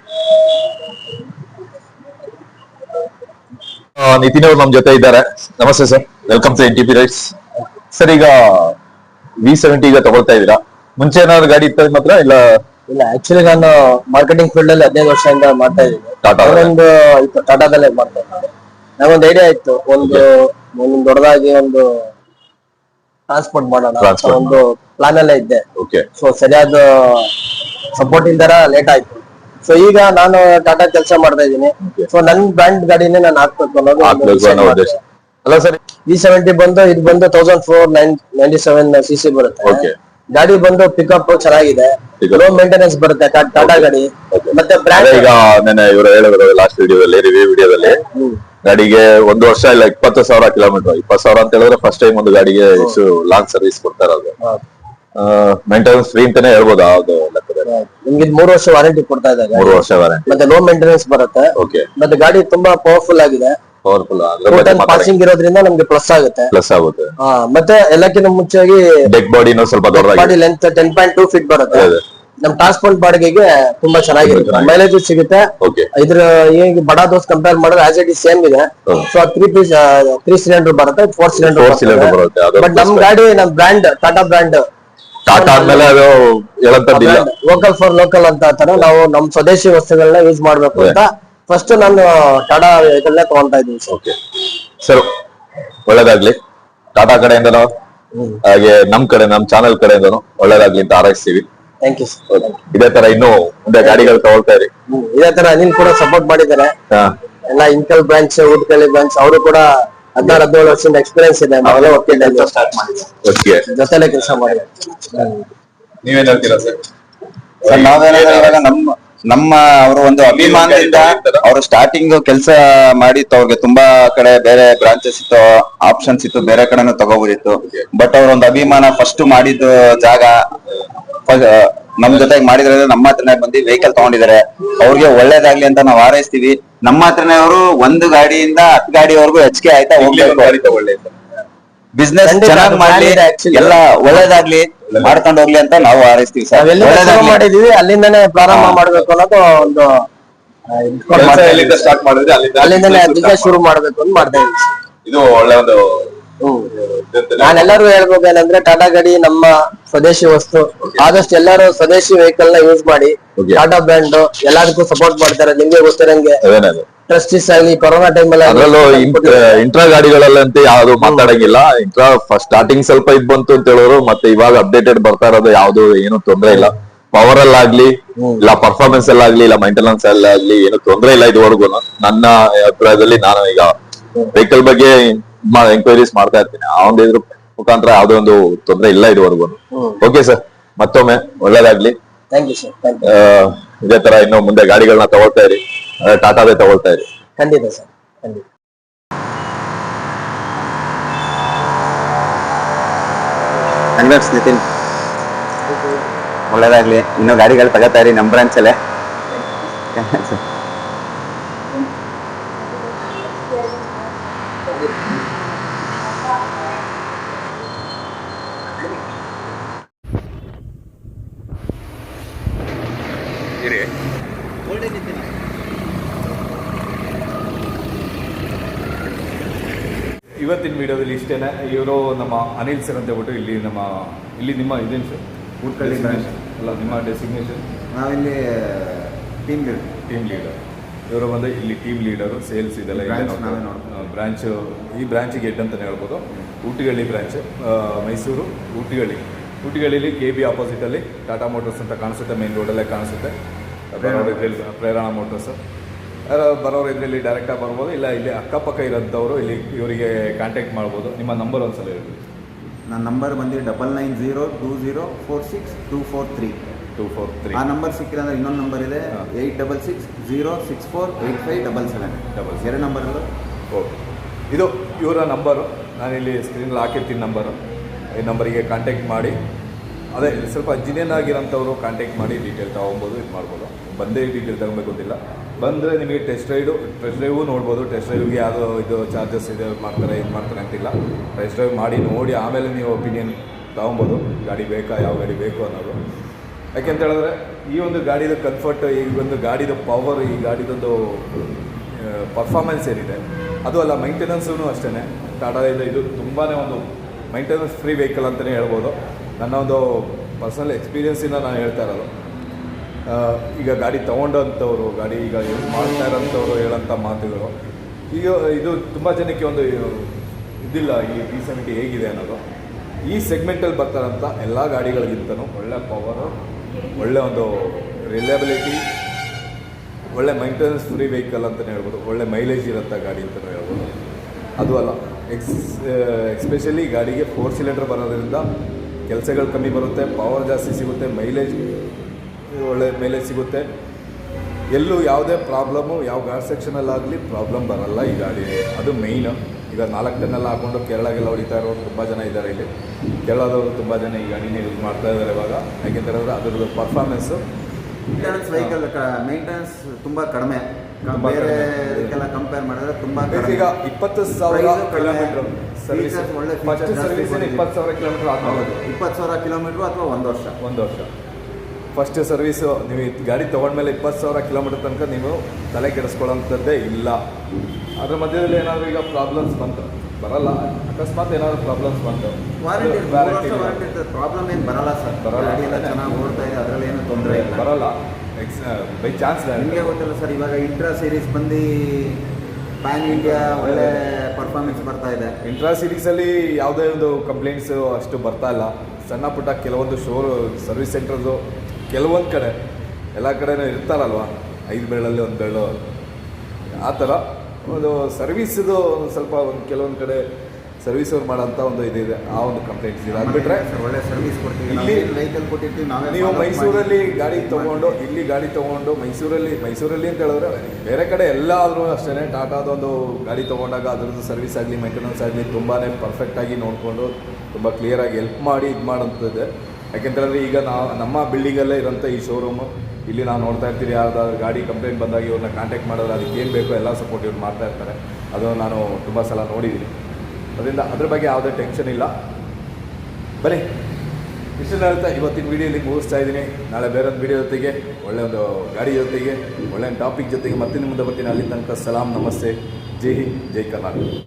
ಆ, ನಿತಿನ್ ಅವರು ನಮ್ ಜೊತೆ ಇದ್ದಾರೆ. ನಮಸ್ತೆ sir. Welcome to N T P rights sir ಈಗ ವಿ ಸೆವೆಂಟಿ ಈಗ ತಗೊಳ್ತಾ ಇದೀರಾ ಮುಂಚೆ ಏನಾದ್ರು ಗಾಡಿ ಇತ್ತ ಮಾತ್ರ ಇಲ್ಲ? ಇಲ್ಲ ಆಕ್ಚುಲಿ ನಾನು ಮಾರ್ಕೆಟಿಂಗ್ ಫೀಲ್ಡ್ ಅಲ್ಲಿ ಹದಿನೈದು ವರ್ಷದಿಂದ ಮಾಡ್ತಾ ಇದ್ದೀನಿ. ಟಾಟಾ ಒಂದು ಟಾಟಾದಲ್ಲೇ ಮಾಡ್ತಾ ಇದ್ದೀನಿ ನಂಗೊಂದು ಐಡಿಯಾ ಇತ್ತು ಒಂದು ದೊಡ್ಡದಾಗಿ ಒಂದು ಟ್ರಾನ್ಸ್ಪೋರ್ಟ್ ಮಾಡೋಣ ಅಂತ Transport. ಒಂದು ಪ್ಲಾನ್ ಅಲ್ಲೇ ಇದ್ದೆ. ಓಕೆ ಸೊ ಸರಿಯಾದ ಸಪೋರ್ಟ್ ಇಂದರ ಲೇಟ್ ಆಯ್ತು. ಸೊ ಈಗ ನಾನು ಟಾಟಾ ಕೆಲಸ ಮಾಡ್ತಾ ಇದ್ದೀನಿ. ಸೊ ನನ್ ಬ್ರ್ಯಾಂಡ್ ಗಾಡಿನೇ ನಾನು ಹಾಕ್ಬೇಕು ಅನ್ನೋದು ಉದ್ದೇಶ. ಅಲ್ಲ ಸರ್. ವಿ ಸೆವೆಂಟಿ ಬಂದು ಇದು ಬಂದು thousand four nine ninety seven C C ಬರುತ್ತೆ ಗಾಡಿ ಬಂದು ಪಿಕಪ್ ಚೆನ್ನಾಗಿದೆ. Pickup. ಲೋ ಮೇಂಟೆನೆನ್ಸ್ ಬರುತ್ತೆ ಟಾ- ಟಾಟಾ ಗಾಡಿ. ಮತ್ತೆ ಬ್ರ್ಯಾಂಡ್ ಈಗ ನೆನ್ನೆ ಇವರು ಹೇಳಿದ್ರು ಲಾಸ್ಟ್ ವಿಡಿಯೋದಲ್ಲಿ ರಿವ್ಯೂ ವಿಡಿಯೋದಲ್ಲಿ ಗಾಡಿಗೆ ಒಂದು ವರ್ಷ ಇಲ್ಲ ಇಪ್ಪತ್ತು ಸಾವಿರ ಕಿಲೋಮೀಟರ್ ಇಪ್ಪತ್ತು ಸಾವಿರ ಅಂತ ಹೇಳಿದ್ರೆ ಫಸ್ಟ್ ಟೈಮ್ ಒಂದು ಗಾಡಿಗೆ ಇಷ್ಟು ಲಾಂಗ್ ಸರ್ವಿಸ್ ಕೊಡ್ತಾ ಇರೋದು. ಮೇಂಟೆನೆನ್ಸ್ ಫ್ರೀ ಅಂತಾನೆ ಹೇಳ್ಬೋದು ಅದು ಲೆಕ್ಕದಲ್ಲಿ ನಿಮ್ಗೆ ಮೂರು ವರ್ಷ ವಾರಂಟಿ ಕೊಡ್ತಾ ಇದ್ದಾರೆ. ಮೂರು ವರ್ಷ ವಾರಂಟಿ ಮತ್ತೆ ಲೋ ಮೇಂಟೆನೆನ್ಸ್ ಬರುತ್ತೆ. ಓಕೆ ಮತ್ತೆ ಗಾಡಿ ತುಂಬಾ ಪವರ್ಫುಲ್ ಆಗಿದೆ. ಪವರ್ಫುಲ್ ಟೋಟಲ್ ಪಾಸಿಂಗ್ ಇರೋದ್ರಿಂದ ನಮ್ಗೆ ಪ್ಲಸ್ ಆಗುತ್ತೆ. ಪ್ಲಸ್ ಆಗುತ್ತೆ. ಆ, ಮತ್ತೆ ಎಲ್ಲಕ್ಕಿಂತ ಮುಂಚೆಯಾಗಿ ಡೆಕ್ ಬಾಡಿನೂ ಸ್ವಲ್ಪ body length ten point two feet ಬರುತ್ತೆ. ನಮ್ ಟ್ರಾನ್ಸ್ಪೋರ್ಟ್ ಬಾಡಿಗೆಗೆ ತುಂಬಾ ಚೆನ್ನಾಗಿರುತ್ತೆ. ಮೈಲೇಜ್ ಸಿಗುತ್ತೆ. ಓಕೆ ಇದ್ರ ಈಗ ಬಡ ದೋಸ್ ಕಂಪೇರ್ ಮಾಡಿದ್ರೆ ಆಸ್ ಇಟ್ ಸೇಮ್ ಇದೆ. ಹ್ಮ್. So three piece three cylinder ಬರುತ್ತೆ ಫೋರ್ ಸಿಲಿಂಡರ್ ಫೋರ್ ಸಿಲಿಂಡರ್ ಬರುತ್ತೆ. ಅದು ಬಟ್ ನಮ್ ಗಾಡಿ ನಮ್ ಬ್ರ್ಯಾಂಡ್ ಟಾಟಾ ಬ್ರ್ಯಾಂಡ್ ಟಾಟಾ ಆದ್ಮೇಲೆ ಅದು ಹೇಳಂತದ್ದಿಲ್ಲ. ಲೋಕಲ್ ಫಾರ್ ಲೋಕಲ್ ಅಂತ ತರ ನಾವು ನಮ್ ಸ್ವದೇಶಿ ವಸ್ತುಗಳನ್ನ ಯೂಸ್ ಮಾಡ್ಬೇಕು ಅಂತ ಫಸ್ಟ್ ನಾನು ಟಾಟಾ ವೆಹಿಕಲ್ ತಗೊಂತಾ ಇದ್ದೀನಿ ಸರ್ ಓಕೆ ಸರ್ ಒಳ್ಳೇದಾಗ್ಲಿ. ಟಾಟಾ ಕಡೆಯಿಂದನೂ ಹಾಗೆ ನಮ್ ಕಡೆ ನಮ್ ಚಾನೆಲ್ ಕಡೆಯಿಂದನೂ ಒಳ್ಳೇದಾಗ್ಲಿ ಅಂತ ಹಾರೈಸ್ತೀವಿ. ಥ್ಯಾಂಕ್ ಯು ಸರ್ ಇದೇ ತರ ಇನ್ನೂ ಮುಂದೆ ಗಾಡಿಗಳು ತಗೊಳ್ತಾ ಇರಿ. ಇದೇ ತರ ನೀನ್ ಕೂಡ ಸಪೋರ್ಟ್ ಮಾಡಿದ್ದಾರೆ ಹಾ. ಎಲ್ಲ ಇನ್ಕಲ್ ಬ್ರಾಂಚ್ ಉಡ್ಕಳಿ ಬ್ರಾಂಚ್ ಅವರು ಕೂಡ ಹದಿನಾರು ಹದಿನೇಳು ವರ್ಷದ ಎಕ್ಸ್ಪೀರಿಯನ್ಸ್ ಇದೆ. ನಾವೆಲ್ಲ ಒಟ್ಟಿಗೆ ಸ್ಟಾರ್ಟ್ ಮಾಡಿದ್ವಿ. ಓಕೆ ಜೊತೆಲೆ ಕೆಲಸ ಮಾಡಿ ನೀವೇನ್ ಹೇಳ್ತೀರಾ ಸರ್ ಸರ್ ನಾವೇನಂದ್ರೆ ಇವಾಗ ನಮ್ಮ ನಮ್ಮ ಅವರು ಒಂದು ಅಭಿಮಾನದಿಂದ ಅವರು ಸ್ಟಾರ್ಟಿಂಗ್ ಕೆಲಸ ಮಾಡಿತ್ತು ಅವ್ರಿಗೆ ತುಂಬಾ ಕಡೆ ಬೇರೆ ಬ್ರಾಂಚಸ್ ಇತ್ತು ಆಪ್ಷನ್ಸ್ ಇತ್ತು ಬೇರೆ ಕಡೆನೂ ತಗೋಬೋದಿತ್ತು. ಬಟ್ ಅವ್ರ ಒಂದು ಅಭಿಮಾನ ಫಸ್ಟ್ ಮಾಡಿದ ಜಾಗ ನಮ್ ಜೊತೆಗೆ ಮಾಡಿದ್ರೆ ನಮ್ಮ ಹತ್ರನೇ ಬಂದು ವೆಹಿಕಲ್ ತಗೊಂಡಿದ್ದಾರೆ. ಅವ್ರಿಗೆ ಒಳ್ಳೇದಾಗ್ಲಿ ಅಂತ ನಾವು ಹಾರೈಸ್ತೀವಿ. ನಮ್ಮ ಹತ್ರನೇ ಅವರು ಒಂದು ಗಾಡಿಯಿಂದ ಹತ್ತು ಗಾಡಿವರೆಗೂ ಹೆಚ್ಚಿಗೆ ಆಯ್ತಾ ಹೋಗ್ಬೇಕು. ಬಿಸ್ನೆಸ್ ಚೆನ್ನಾಗಿ ಮಾಡ್ಲಿ. ಎಲ್ಲ ಒಳ್ಳೇದಾಗ್ಲಿ ಮಾಡ್ಕೊಂಡು ಹೋಗ್ಲಿ ಅಂತ ನಾವು ಹಾರೈಸ್ತೀವಿ ಸರ್. ಮಾಡಿದೀವಿ ಅಲ್ಲಿಂದನೇ ಪ್ರಾರಂಭ ಮಾಡ್ಬೇಕು ಅನ್ನೋದು ಒಂದು ಅಲ್ಲಿಂದನೇ ಬಿಸ್ನೆಸ್ ಶುರು ಮಾಡ್ಬೇಕು ಅಂತ ಮಾಡ್ತಾ ಇದ್ದೀವಿ. ಇದು ಒಳ್ಳೆ ಒಂದು ನಾನೆಲ್ಲರೂ ಹೇಳ್ಬೇಕೇನಂದ್ರೆ ಟಾಟಾ ಗಾಡಿ ನಮ್ಮ ಸ್ವದೇಶಿ ವಸ್ತು. ಆದಷ್ಟು ಎಲ್ಲರೂ ಸ್ವದೇಶಿ ವೆಹಿಕಲ್ನ ಯೂಸ್ ಮಾಡಿ. ಟಾಟಾ ಬ್ರ್ಯಾಂಡ್ ಎಲ್ಲದಕ್ಕೂ ಸಪೋರ್ಟ್ ಮಾಡ್ತಾರೆ. ನಿಮ್ಗೆ ಗೊತ್ತಿರಂಗೆ. ಟ್ರಸ್ಟೀಸ್ ಆಗಲಿ ಕೊರೋನಾ ಟೈಮ್ ಅಲ್ಲಿ ಅದ್ರಲ್ಲೂ ಇಂಟ್ರಾ ಗಾಡಿಗಳಲ್ಲಂತೆ ಯಾವ್ದು ಮಾತಾಡಂಗಿಲ್ಲ. ಇಂಟ್ರಾ ಫಸ್ಟ್ ಸ್ಟಾರ್ಟಿಂಗ್ ಸ್ವಲ್ಪ ಇದ್ ಬಂತು ಅಂತ ಹೇಳೋರು ಮತ್ತೆ ಇವಾಗ ಅಪ್ಡೇಟೆಡ್ ಬರ್ತಾ ಇರೋದು ಯಾವ್ದು ಏನು ತೊಂದ್ರೆ ಇಲ್ಲ. ಪವರ್ ಅಲ್ಲಾಗ್ಲಿ ಇಲ್ಲ ಪರ್ಫಾರ್ಮೆನ್ಸ್ ಅಲ್ಲಾಗ್ಲಿ ಇಲ್ಲ ಮೈಂಟೆನೆನ್ಸ್ ಅಲ್ಲಾಗ್ಲಿ ಏನು ತೊಂದ್ರೆ ಇಲ್ಲ ಇದುವರೆಗೂ. ನನ್ನ ಅಭಿಪ್ರಾಯದಲ್ಲಿ ನಾನು ಈಗ ವೆಹಿಕಲ್ ಬಗ್ಗೆ ಎಂಕ್ವೈರೀಸ್ ಮಾಡ್ತಾ ಇರ್ತೀನಿ. ಆ ಒಂದು ಇದ್ರ ಮುಖಾಂತರ ಯಾವ್ದೋ ಒಂದು ತೊಂದ್ರೆ ಇಲ್ಲ ಇದುವರೆಗೂ. ಓಕೆ ಸರ್ ಮತ್ತೊಮ್ಮೆ ಒಳ್ಳೇದಾಗ್ಲಿ. ಇದೇ ತರ ಇನ್ನು ಮುಂದೆ ಗಾಡಿಗಳನ್ನ ತಗೊಳ್ತಾ ಇರಿ. ಅದೇ ಟಾಟಾದೇ ತಗೊಳ್ತಾ ಇರಿ ಖಂಡಿತ ಸರ್ ಖಂಡಿತ ಕಂಗ್ರಾಟ್ಸ್ ನಿತಿನ್ ಒಳ್ಳೇದಾಗ್ಲಿ ಇನ್ನು ಗಾಡಿಗಳು ತಗೋತಾ ಇರಿ ನಮ್ ಬ್ರಾಂಚ್ ಅಲ್ಲೇ ಇವತ್ತಿನ ವಿಡಿಯೋದಲ್ಲಿ ಇಷ್ಟೇನೆ ಇವರು ನಮ್ಮ ಅನಿಲ್ ಸರ್ ಅಂತ ಹೇಳ್ಬಿಟ್ಟು ಇಲ್ಲಿ ನಮ್ಮ ಇಲ್ಲಿ ನಿಮ್ಮ ಇದೇನು ಸರ್? ಊರ್ಕಳ್ಳಿ. ಅಲ್ಲ ನಿಮ್ಮ ಡೆಸಿಗ್ನೇಷನ್ ನಾವಿಲ್ಲಿ ಟೀಮ್ ಲೀಡರ್ ಟೀಮ್ ಲೀಡರ್ ಇವರು ಬಂದು ಇಲ್ಲಿ ಟೀಮ್ ಲೀಡರು ಸೇಲ್ಸ್ ಇದೆಲ್ಲ. ಬ್ರಾಂಚ್ ಈ ಬ್ರಾಂಚಿಗೆ ಹೆಡ್ ಅಂತಲೇ ಹೇಳ್ಬೋದು. ಊಟಿಗಳ್ಳಿ ಬ್ರಾಂಚ್ ಮೈಸೂರು ಊಟಿಗಳ್ಳಿ. ಊಟಿಗಳ್ಳಿಲಿ ಕೆ ಬಿ ಆಪೋಸಿಟಲ್ಲಿ ಟಾಟಾ ಮೋಟರ್ಸ್ ಅಂತ ಕಾಣಿಸುತ್ತೆ ಮೇನ್ ರೋಡಲ್ಲೇ ಕಾಣಿಸುತ್ತೆ. ಪ್ರೇರಣಾ. ಮೋಟರ್ಸ್ ಬರೋರು ಇದರಲ್ಲಿ ಡೈರೆಕ್ಟಾಗಿ ಬರ್ಬೋದು ಇಲ್ಲ ಇಲ್ಲಿ ಅಕ್ಕಪಕ್ಕ ಇರೋಂಥವ್ರು ಇಲ್ಲಿ ಇವರಿಗೆ ಕಾಂಟ್ಯಾಕ್ಟ್ ಮಾಡ್ಬೋದು. ನಿಮ್ಮ ನಂಬರ್ ಒಂದ್ಸಲ ಹೇಳಿ ನನ್ನ ನಂಬರ್ ಬಂದು double nine zero two zero four six two four three two four three ಆ ನಂಬರ್ ಸಿಕ್ಕಿಲ್ಲ ಅಂದರೆ ಇನ್ನೊಂದು ನಂಬರ್ ಇದೆ. Eight double six zero six four eight five double seven double. ಎರಡು ನಂಬರ್ ಓಕೆ ಇದು ಇವರ ನಂಬರು ನಾನಿಲ್ಲಿ ಸ್ಕ್ರೀನಲ್ಲಿ ಹಾಕಿರ್ತೀನಿ ನಂಬರು ಈ ನಂಬರಿಗೆ ಕಾಂಟ್ಯಾಕ್ಟ್ ಮಾಡಿ. ಅದೇ, ಸ್ವಲ್ಪ ಜಿನಿಯನ್ ಆಗಿರೋಂಥವ್ರು ಕಾಂಟ್ಯಾಕ್ಟ್ ಮಾಡಿ ಡೀಟೇಲ್ ತೊಗೊಬೋದು, ಇದು ಮಾಡ್ಬೋದು. ಬಂದೇ ಡೀಟೇಲ್ ತಗೊಬೇಕು ಗೊತ್ತಿಲ್ಲ ಬಂದರೆ ನಿಮಗೆ ಟೆಸ್ಟ್ ರೈಡು ಟೆಸ್ಟ್ ಡ್ರೈವು ನೋಡ್ಬೋದು. ಟೆಸ್ಟ್ ಡ್ರೈವ್ಗೆ ಯಾವುದೋ ಇದು ಚಾರ್ಜಸ್ ಇದೆ ಮಾಡ್ತಾರೆ, ಇದು ಮಾಡ್ತಾರೆ ಅಂತಿಲ್ಲ. ಟೆಸ್ಟ್ ಡ್ರೈವ್ ಮಾಡಿ ನೋಡಿ, ಆಮೇಲೆ ನೀವು ಒಪಿನಿಯನ್ ತೊಗೊಬೋದು. ಗಾಡಿ ಬೇಕಾ, ಯಾವ ಗಾಡಿ ಬೇಕು ಅನ್ನೋದು. ಯಾಕೆಂತ ಹೇಳಿದ್ರೆ, ಈ ಒಂದು ಗಾಡಿದು ಕನ್ಫರ್ಟ್ ಈ ಒಂದು ಗಾಡಿದು ಪವರ್ ಈ ಗಾಡಿದೊಂದು ಪರ್ಫಾರ್ಮೆನ್ಸ್ ಏನಿದೆ, ಅದು ಅಲ್ಲ ಮೈಂಟೆನೆನ್ಸೂ ಅಷ್ಟೇ ಟಾಟಾದಿಂದ ಇದು ತುಂಬಾ ಒಂದು ಮೈಂಟೆನೆನ್ಸ್ ಫ್ರೀ ವೆಹಿಕಲ್ ಅಂತಲೇ ಹೇಳ್ಬೋದು. ನನ್ನ ಒಂದು ಪರ್ಸನಲ್ ಎಕ್ಸ್ಪೀರಿಯೆನ್ಸಿಂದ ನಾನು ಹೇಳ್ತಾ ಇರೋದು. ಈಗ ಗಾಡಿ ತೊಗೊಂಡಂಥವ್ರು, ಗಾಡಿ ಈಗ ಯೂಸ್ ಮಾಡ್ತಾ ಇರೋಂಥವ್ರು ಹೇಳೋಂಥ ಮಾತುಗಳು, ಈಗ ಇದು ತುಂಬ ಜನಕ್ಕೆ ಒಂದು ಇದಿಲ್ಲ, ಈ ಟಿ ಸೆವೆಂಟಿ ಹೇಗಿದೆ ಅನ್ನೋದು. ಈ ಸೆಗ್ಮೆಂಟಲ್ಲಿ ಬರ್ತಾರಂಥ ಎಲ್ಲ ಗಾಡಿಗಳಿಗಿಂತನೂ ಒಳ್ಳೆ ಪವರು ಒಳ್ಳೆ ಒಂದು ರಿಲಯಬಿಲಿಟಿ ಒಳ್ಳೆ ಮೈಂಟೆನೆನ್ಸ್ ಫ್ರೀ ವೆಹಿಕಲ್ ಅಂತಲೇ ಹೇಳ್ಬೋದು, ಒಳ್ಳೆ ಮೈಲೇಜ್ ಇರೋಂಥ ಗಾಡಿ ಅಂತಲೇ ಹೇಳ್ಬೋದು. ಅದು ಅಲ್ಲ ಎಕ್ಸ್ ಎಕ್ಸ್ಪೆಷಲಿ ಗಾಡಿಗೆ ಫೋರ್ ಸಿಲಿಂಡರ್ ಬರೋದ್ರಿಂದ ಕೆಲಸಗಳು ಕಮ್ಮಿ ಬರುತ್ತೆ ಪವರ್ ಜಾಸ್ತಿ ಸಿಗುತ್ತೆ ಮೈಲೇಜ್ ಒಳ್ಳೆ ಮೈಲೇಜ್ ಸಿಗುತ್ತೆ. ಎಲ್ಲೂ ಯಾವುದೇ ಪ್ರಾಬ್ಲಮ್ಮು ಯಾವ ಗಾಡಿ ಸೆಕ್ಷನಲ್ಲಾಗಲಿ ಪ್ರಾಬ್ಲಮ್ ಬರಲ್ಲ ಈ ಗಾಡಿ ಅದು ಮೇಯ್ನು ಈಗ ನಾಲ್ಕು ಟನ್ನೆಲ್ಲ ಹಾಕೊಂಡು ಕೇರಳಗೆಲ್ಲ ಹೊಡಿತಾ ಇರೋರು ತುಂಬ ಜನ ಇದ್ದಾರೆ ಇಲ್ಲಿ. ಕೇರಳದವರು ತುಂಬ ಜನ ಈ ಗಾಡಿನ ಯೂಸ್ ಮಾಡ್ತಾ ಇದ್ದಾರೆ ಇವಾಗ. ಯಾಕೆಂತ ಹೇಳಿದ್ರೆ ಅದರದ್ದು ಪರ್ಫಾರ್ಮೆನ್ಸು ಮೇಂಟೆನೆನ್ಸ್ ವೆಹಿಕಲ್ ಮೇಂಟೆನೆನ್ಸ್ ತುಂಬ ಕಡಿಮೆ. ಬೇರೆ. ಇದಕ್ಕೆಲ್ಲ ಕಂಪೇರ್ ಮಾಡಿದ್ರೆ ತುಂಬ ಈಗ ಇಪ್ಪತ್ತು ಸಾವಿರ ಕಿಲೋಮೀಟರ್ ಸರ್ವಿಸ್ ಒಳ್ಳೆ ಫಸ್ಟ್ ಸರ್ವಿಸ್. ಇಪ್ಪತ್ತು ಸಾವಿರ ಕಿಲೋಮೀಟರ್ ಆಗೋದು ಇಪ್ಪತ್ತು ಸಾವಿರ ಕಿಲೋಮೀಟ್ರ್ ಅಥವಾ ಒಂದು ವರ್ಷ. ಒಂದು ವರ್ಷ. ಫಸ್ಟ್ ಸರ್ವಿಸ್ ನೀವು ಗಾಡಿ ತೊಗೊಂಡ್ಮೇಲೆ ಇಪ್ಪತ್ತು ಸಾವಿರ ಕಿಲೋಮೀಟರ್ ತನಕ ನೀವು ತಲೆ ಕೆಡಿಸ್ಕೊಳ್ಳೋಂಥದ್ದೇ ಇಲ್ಲ. ಅದ್ರ ಮಧ್ಯದಲ್ಲಿ ಏನಾದರೂ ಈಗ ಪ್ರಾಬ್ಲಮ್ಸ್ ಬಂತು? ಬರಲ್ಲ. ಅಕಸ್ಮಾತ್ ಏನಾದರೂ ಪ್ರಾಬ್ಲಮ್ಸ್ ಬಂತು? ವಾರಂಟಿ ಪ್ರಾಬ್ಲಮ್ ಏನು ಬರಲ್ಲ ಸರ್. ಬರಲ್ಲ. ಚೆನ್ನಾಗಿ ಓಡ್ತಾ ಇದೆ. ಅದರಲ್ಲಿ ಏನು ತೊಂದರೆ ಇಲ್ಲ. ಬರಲ್ಲ. ಎಕ್ಸ್ ಬೈ ಚಾನ್ಸ್ ನಿಮಗೆ ಗೊತ್ತಿಲ್ಲ ಸರ್ ಇವಾಗ ಇಂಟ್ರಾ ಸೀರೀಸ್ ಬಂದು ಪ್ಯಾನ್ ಇಂಡಿಯಾ ಒಳ್ಳೆ ಪರ್ಫಾರ್ಮೆನ್ಸ್ ಬರ್ತಾ ಇದೆ. ಇಂಟ್ರಾ ಸೀರೀಸಲ್ಲಿ ಯಾವುದೇ ಒಂದು ಕಂಪ್ಲೇಂಟ್ಸು ಅಷ್ಟು ಬರ್ತಾ ಇಲ್ಲ. ಸಣ್ಣ ಪುಟ್ಟ ಕೆಲವೊಂದು ಶೋ ಸರ್ವಿಸ್ ಸೆಂಟರ್ದು ಕೆಲವೊಂದು ಕಡೆ ಎಲ್ಲ ಕಡೆನೂ ಇರ್ತಾರಲ್ವ? ಐದು ಬೆರಳಲ್ಲಿ ಒಂದು ಬೆರಳು. ಆ ಥರ. ಒಂದು ಸರ್ವಿಸ್ದು ಒಂದು ಸ್ವಲ್ಪ ಒಂದು ಕೆಲವೊಂದು ಕಡೆ ಸರ್ವಿಸ್ ಅವ್ರು ಮಾಡೋಂಥ ಒಂದು ಇದಿದೆ ಆ ಒಂದು ಕಂಪ್ಲೇಂಟ್ಸ್ ಇದೆ. ಅದು ಬಿಟ್ಟರೆ ಒಳ್ಳೆ ಸರ್ವಿಸ್ ಕೊಡ್ತೀವಿ ಇಲ್ಲಿ ವೆಹಿಕಲ್ ಕೊಟ್ಟಿರ್ತೀವಿ ನಾವೇ ನೀವು ಮೈಸೂರಲ್ಲಿ ಗಾಡಿ ತೊಗೊಂಡು ಇಲ್ಲಿ ಗಾಡಿ ತೊಗೊಂಡು ಮೈಸೂರಲ್ಲಿ ಮೈಸೂರಲ್ಲಿ ಅಂತ ಹೇಳಿದ್ರೆ ಬೇರೆ ಕಡೆ ಎಲ್ಲಾದರೂ ಅಷ್ಟೇ ಟಾಟಾದೊಂದು ಗಾಡಿ ತೊಗೊಂಡಾಗ ಅದರದ್ದು ಸರ್ವಿಸ್ ಆಗಲಿ ಮೇಂಟೆನೆನ್ಸ್ ಆಗಲಿ ತುಂಬಾ ಪರ್ಫೆಕ್ಟಾಗಿ ನೋಡಿಕೊಂಡು ತುಂಬ ಕ್ಲಿಯರಾಗಿ ಹೆಲ್ಪ್ ಮಾಡಿ ಇದು ಮಾಡೋಂಥದ್ದು ಯಾಕೆಂತಂದರೆ ಈಗ ನಾವು ನಮ್ಮ ಬಿಲ್ಡಿಂಗಲ್ಲೇ ಇರೋಂಥ ಈ ಶೋರೂಮು ಇಲ್ಲಿ ನಾವು ನೋಡ್ತಾ ಇರ್ತೀವಿ ಯಾವ್ದಾದ್ರು ಗಾಡಿ ಕಂಪ್ಲೇಂಟ್ ಬಂದಾಗ ಇವ್ರನ್ನ ಕಾಂಟ್ಯಾಕ್ಟ್ ಮಾಡಿದ್ರೆ ಅದಕ್ಕೆ ಏನು ಬೇಕೋ ಎಲ್ಲ ಸಪೋರ್ಟ್ ಇವ್ರು ಮಾಡ್ತಾ ಇರ್ತಾರೆ. ಅದು ನಾನು ತುಂಬ ಸಲ ನೋಡಿದ್ದೀನಿ. ಅದರಿಂದ ಅದ್ರ ಬಗ್ಗೆ ಯಾವುದೇ ಟೆನ್ಷನ್ ಇಲ್ಲ. ಬನ್ನಿ. ಇಷ್ಟನ್ನ ಹೇಳ್ತಾ ಇವತ್ತಿನ ವಿಡಿಯೋಲಿ ಮುಗಿಸ್ತಾ ಇದ್ದೀನಿ. ನಾಳೆ ಬೇರೊಂದು ವಿಡಿಯೋ ಜೊತೆಗೆ, ಒಳ್ಳೆ ಒಂದು ಗಾಡಿ ಜೊತೆಗೆ, ಒಳ್ಳೆ ಟಾಪಿಕ್ ಜೊತೆಗೆ ಮತ್ತೆ ಮುಂದೆ ಬರ್ತೀನಿ. ಅಲ್ಲಿ ತನಕ ಸಲಾಂ, ನಮಸ್ತೆ. ಜೈ ಹಿಂದ್, ಜೈ ಕರ್ನಾಟಕ.